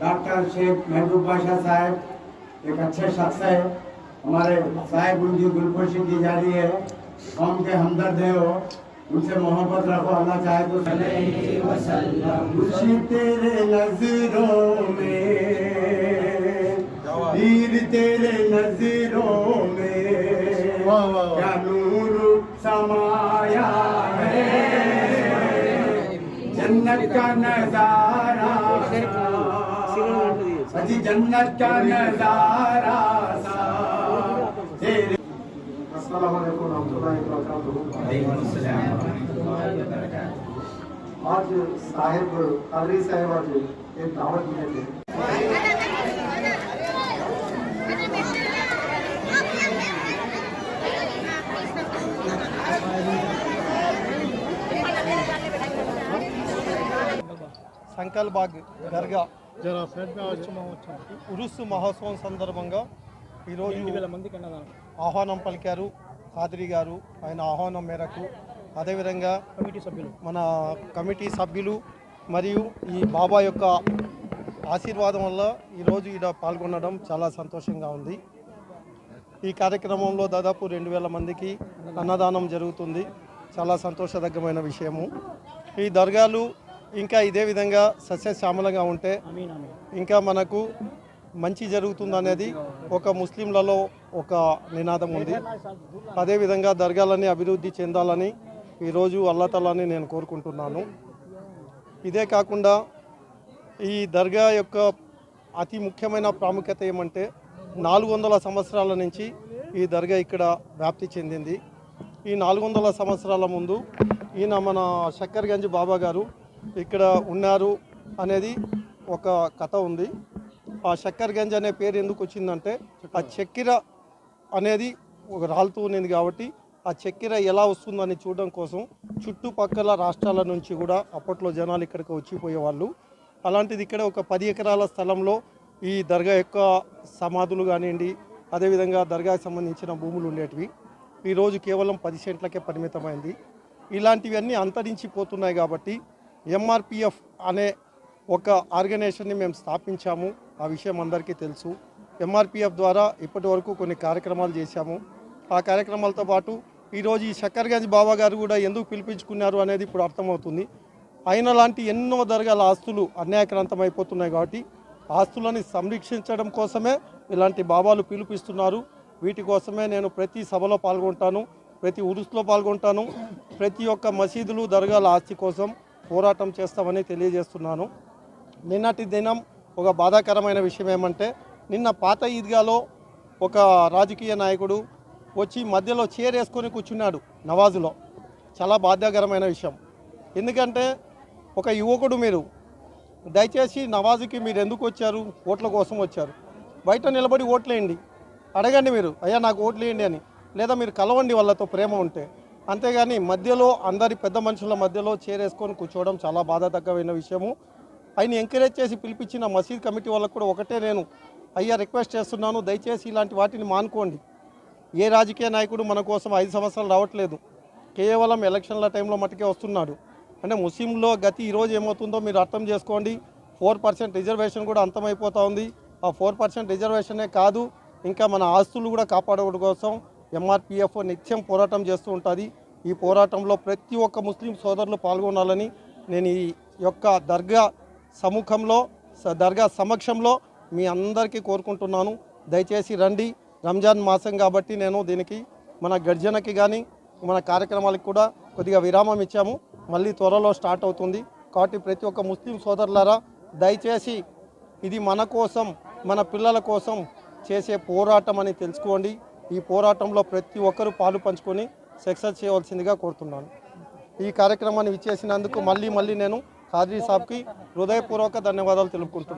Doctor Sheikh महबूब बादशाह साहब एक अच्छे शख्स है। हमारे साहेब उनकी गुलपोशी की जा रही है। कौम के हमदर्द है वो। उनसे मोहब्बत रखो अल्लाह चाहे तो खुशी तेरे नज़रों में वीर तेरे नज़रों में क्या नूर समाया है। जन्नत का नज़ारा। अजी जन्नत का नज़ारा सा अस्सलाम वालेकुम रहमतुल्लाहि व बरकातुहू वालेकुम अस्सलाम रहमतुल्लाहि व बरकातुहू आज साहिब अली साहिब आज एक दावत दिए थे संकल बाग, दरगाह। ఉరుస్సు మహోత్సవం సందర్భంగా ఈరోజు ఆహ్వానం పలికారు ఖాద్రి గారు. ఆయన ఆహ్వానం మేరకు అదేవిధంగా కమిటీ సభ్యులు. మన కమిటీ సభ్యులు మరియు ఈ బాబా యొక్క ఆశీర్వాదం వల్ల ఈరోజు ఈడ పాల్గొనడం చాలా సంతోషంగా ఉంది. ఈ కార్యక్రమంలో దాదాపు రెండు వేల మందికి అన్నదానం జరుగుతుంది. చాలా సంతోషదగ్గమైన విషయము. ఈ దర్గాలు ఇంకా ఇదే విధంగా సస్యశ్యామలంగా ఉంటే ఇంకా మనకు మంచి జరుగుతుందనేది ఒక ముస్లింలలో ఒక నినాదం ఉంది. అదేవిధంగా దర్గాలని అభివృద్ధి చెందాలని ఈరోజు అల్లతలని నేను కోరుకుంటున్నాను. ఇదే కాకుండా ఈ దర్గా యొక్క అతి ముఖ్యమైన ప్రాముఖ్యత ఏమంటే నాలుగు వందల సంవత్సరాల నుంచి ఈ దర్గా ఇక్కడ వ్యాప్తి చెందింది. ఈ నాలుగు వందల సంవత్సరాల ముందు ఈయన మన శక్కర్గంజ్ బాబా గారు ఇక్కడ ఉన్నారు అనేది ఒక కథ ఉంది. ఆ శక్కర్గంజ్ అనే పేరు ఎందుకు వచ్చిందంటే ఆ చక్కెర అనేది ఒక రాలుతూ ఉన్నది కాబట్టి ఆ చక్కెర ఎలా వస్తుందని చూడడం కోసం చుట్టుపక్కల రాష్ట్రాల నుంచి కూడా అప్పట్లో జనాలు ఇక్కడికి వచ్చిపోయేవాళ్ళు. అలాంటిది ఇక్కడ ఒక పది ఎకరాల స్థలంలో ఈ దర్గా యొక్క సమాధులు కానివ్వండి అదేవిధంగా దర్గాకి సంబంధించిన భూములు ఉండేటివి. ఈరోజు కేవలం పది సెంట్లకే పరిమితమైంది. ఇలాంటివన్నీ అంతరించిపోతున్నాయి కాబట్టి ఎంఆర్పిఎఫ్ అనే ఒక ఆర్గనైజేషన్ని మేము స్థాపించాము. ఆ విషయం అందరికీ తెలుసు. ఎంఆర్పిఎఫ్ ద్వారా ఇప్పటి వరకు కొన్ని కార్యక్రమాలు చేశాము. ఆ కార్యక్రమాలతో పాటు ఈరోజు ఈ శక్కర్గంజ్ బాబా గారు కూడా ఎందుకు పిలిపించుకున్నారు అనేది ఇప్పుడు అర్థమవుతుంది. ఆయన లాంటి ఎన్నో దర్గాల ఆస్తులు అన్యాయక్రాంతం అయిపోతున్నాయి కాబట్టి ఆస్తులని సంరక్షించడం కోసమే ఇలాంటి బాబాలు పిలిపిస్తున్నారు. వీటి కోసమే నేను ప్రతి సభలో పాల్గొంటాను ప్రతి ఉరుసులో పాల్గొంటాను. ప్రతి ఒక్క మసీదులు దర్గాల ఆస్తి కోసం పోరాటం చేస్తామని తెలియజేస్తున్నాను. నిన్నటి దినం ఒక బాధాకరమైన విషయం ఏమంటే నిన్న పాత ఈద్గాలో ఒక రాజకీయ నాయకుడు వచ్చి మధ్యలో చైర్ వేసుకొని కూర్చున్నాడు నవాజులో. చాలా బాధ్యకరమైన విషయం. ఎందుకంటే ఒక యువకుడు మీరు దయచేసి నవాజుకి మీరు ఎందుకు వచ్చారు? ఓట్ల కోసం వచ్చారు. బయట నిలబడి ఓట్లేయండి. అడగండి మీరు అయ్యా నాకు ఓట్లేయండి అని. లేదా మీరు కలవండి వాళ్ళతో ప్రేమ ఉంటే. అంతేగాని మధ్యలో అందరి పెద్ద మనుషుల మధ్యలో చేరేసుకొని కూర్చోవడం చాలా బాధాదకమైన విషయము. ఆయన ఎంకరేజ్ చేసి పిలిపించిన మసీద్ కమిటీ వాళ్ళకు కూడా ఒకటే నేను అయ్యా రిక్వెస్ట్ చేస్తున్నాను. దయచేసి ఇలాంటి వాటిని మానుకోండి. ఏ రాజకీయ నాయకుడు మన కోసం ఐదు సంవత్సరాలు రావట్లేదు. కేవలం ఎలక్షన్ల టైంలో మటుకే వస్తున్నాడు. అంటే ముస్లింలో గతి ఈరోజు ఏమవుతుందో మీరు అర్థం చేసుకోండి. ఫోర్ పర్సెంట్ రిజర్వేషన్ కూడా అంతమైపోతూ ఉంది. ఆ ఫోర్ పర్సెంట్ రిజర్వేషనే కాదు ఇంకా మన ఆస్తులు కూడా కాపాడడం కోసం ఎంఆర్పిఎఫ్ నిత్యం పోరాటం చేస్తూ ఉంటుంది. ఈ పోరాటంలో ప్రతి ఒక్క ముస్లిం సోదరులు పాల్గొనాలని నేను ఈ యొక్క దర్గా సముఖంలో స- దర్గా సమక్షంలో మీ అందరికీ కోరుకుంటున్నాను. దయచేసి రండి. రంజాన్ మాసం కాబట్టి నేను దీనికి మన గర్జనకి కానీ మన కార్యక్రమాలకు కూడా కొద్దిగా విరామం ఇచ్చాము. మళ్ళీ త్వరలో స్టార్ట్ అవుతుంది. కాబట్టి ప్రతి ఒక్క ముస్లిం సోదరులారా దయచేసి ఇది మన కోసం మన పిల్లల కోసం చేసే పోరాటం అని తెలుసుకోండి. ఈ పోరాటంలో ప్రతి ఒక్కరూ పాలు పంచుకొని సక్సెస్ చేయవలసిందిగా కోరుతున్నాను. ఈ కార్యక్రమాన్ని విచ్చేసినందుకు మళ్ళీ మళ్ళీ నేను ఖాద్రీ సాబ్కి హృదయపూర్వక ధన్యవాదాలు తెలుపుకుంటున్నాను.